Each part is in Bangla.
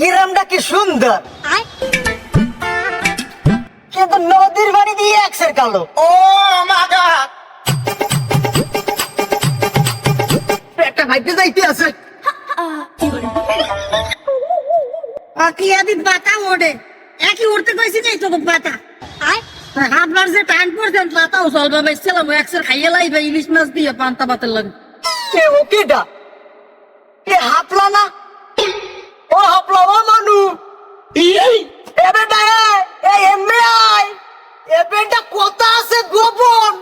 গ্রামটা কি সুন্দর? কিন্তু নদীর বাড়ি দিয়ে একসের কালো। ও মাগা একটা ভাইতে যাইতে আছে। অকিয়াদি পাতা ওড়ে। একই উড়তে কইছি যে তো পাতা। আপনার যে টাইম পড়ছেন পাতাও চলবে বেশছিলাম একসার খাইয়ে লাইবে ইলিশ মাছ দিয়ে পান্তা পাতের লাগে। কে ও কেডা? কে হাপলা না ও হাপলা ও মানু এই এ বেটা এ এই এমবে আই এ বেটা কথা আছে গোপন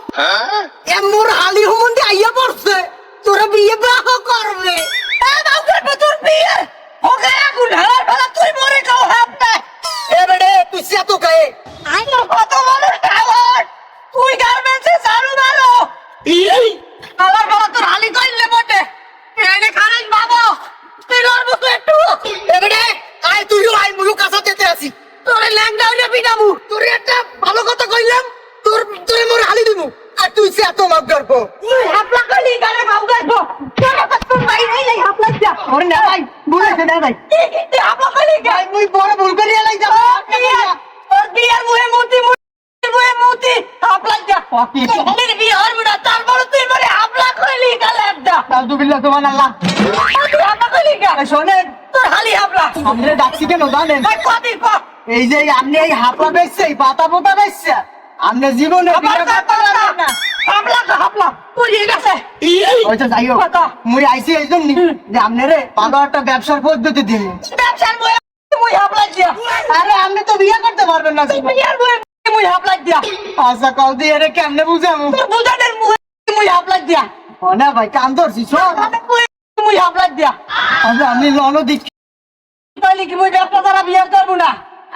এ মোর হালি হুমন্দি আইয়া পড়ছে তোরা বিয়ে বাহ করবে এ বাউকের তোর বিয়ে ওকে আগুন হালার ভালা তুই মরে খাও হাপটা এ বেটা তুই সে তো কে কত বড় টাওয়ার তুই গার্মেন্টসে চালু মারো এই আলার তোর হালি কইলে বটে এনে খারাই বাবা তুই লড়বো একটু এ আয় তুই আয় মুলু কাছা যেতে আসি তোরে ল্যাংডা হইলে পিটামু তোর একটা ভালো কথা কইলাম তোর তুই মোর হালি দিমু আর তুই সে এত মাপ করব তুই হাপলা কইলি গালে মাপ করব তোর ভাই নাই হাপলা যা ওরে না ভাই বলেছে না ভাই। তুই হাপলা কইলি গাই মুই বড় ভুল করি এলাই যাব তোর বিয়ার মুহে মুতি মুহে মুতি হাপলা যা তোর বিয়ে হরবো না তারপর তুই মরে হাপলা কইলি গালে একটা আলহামদুলিল্লাহ গা শোনেন তোর হালি হাপলা আমরা ডাকছি কেন জানেন? এই যে আপনি এই হাপলা বেচছে এই পাতা পোতা বেচছে আপনি জীবনে একটা ব্যবসার পদ্ধতি দিন। আরে আপনি তো বিয়ে করতে পারবেন না আচ্ছা কল দিয়ে কেমনে বুঝামু? বুঝানের মুই দিয়া। না ভাই কান ধরছি মুই হাপলা দিয়া? আপনি লনো দিক তাইলে কি মুই ব্যবসা দ্বারা বিয়ে করব না?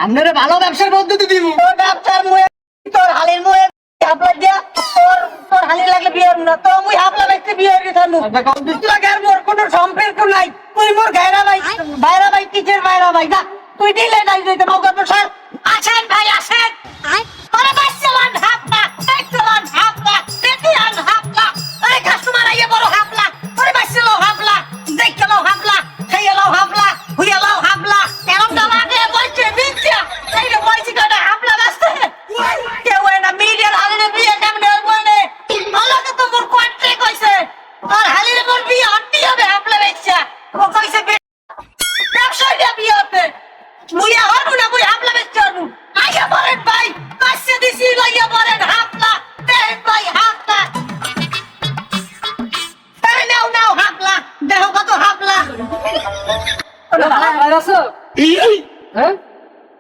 আপনারে ভালো ব্যবসার পদ্ধতি দিব। তোর ব্যবসার মুই তোর হালির মুই হাপলা দিয়া তোর তোর হালি লাগলে বিয়ে হব না। তো মুই হাপলা ব্যক্তি বিয়ে হয়ে থাকব আর মোর কোনো সম্পর্ক নাই। তুই মোর গায়রা ভাই ভাইরা ভাই কিসের ভাইরা ভাই? না তুই দিলে নাই দিতে মৌকা প্রসাদ আসেন ভাই আসেন। আরে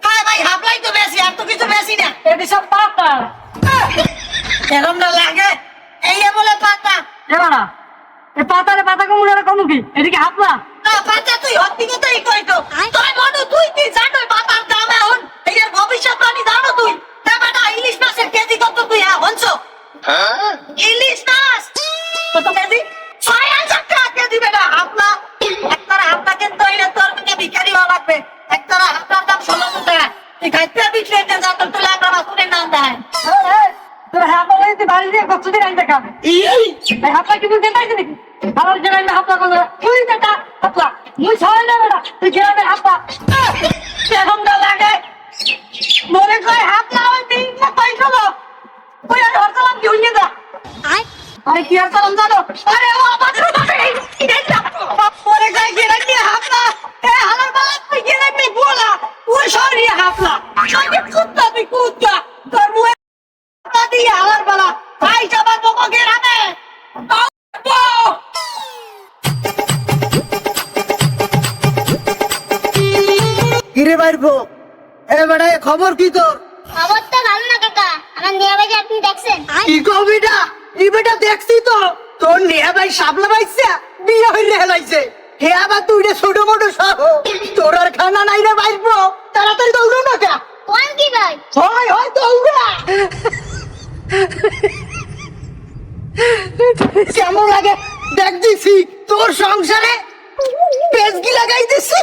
হ্যাঁ ভাই হাপলাই তো বেশি আর তো কিছু বেশি না এটি সব পাতা এরম না লাগে এই বলে পাতা এবার না এই পাতারে পাতা কমু না কমু কি এদিকে হাতলা না পাতা তুই হত্তি কথাই মনু তুই বিক্রি হইতে যা তোর তুলে আমরা মাসুরের নাম দেয়। তোর হাতলা লইতে বাড়ি দিয়ে কষ্ট দিন আনতে খাবে। এই হাতলা কি বুঝতে পাইছিস নাকি? আমার গ্রামে হাতলা করল। তুই বেটা হাতলা মুই ছয় না বেটা তুই গ্রামে হাতলা সেরকম না লাগে। মনে কয় হাফলা ওই তিন না ওই আর হরতালাম কি হইয়ে দা আরে কি আর করলাম জানো? আরে ও শহরে হাফলা সঙ্গে কুত্তা তুই কুত্তা তোর মুয়ে দিয়ে হালার বালা ভাই যাবার বকো গেরামে কিরে বাইরবো এ এ খবর কি তোর? খবর তো ভালো না কাকা। আমার নিয়ে বাজে আপনি দেখছেন? কি কবিটা ই বেটা দেখছি তো। তোর নেহা ভাই সাবলা পাইছে বিয়ে হইলে হেলাইছে। হে আবার তুই রে ছোট মোটো সহ তোর আর খানা নাই রে বাইরবো তাড়াতাড়ি দৌড়ো না কা কোন কি ভাই হয় হয় দৌড়া কেমন লাগে? দেখ দিছি তোর সংসারে পেজগি লাগাই দিছি।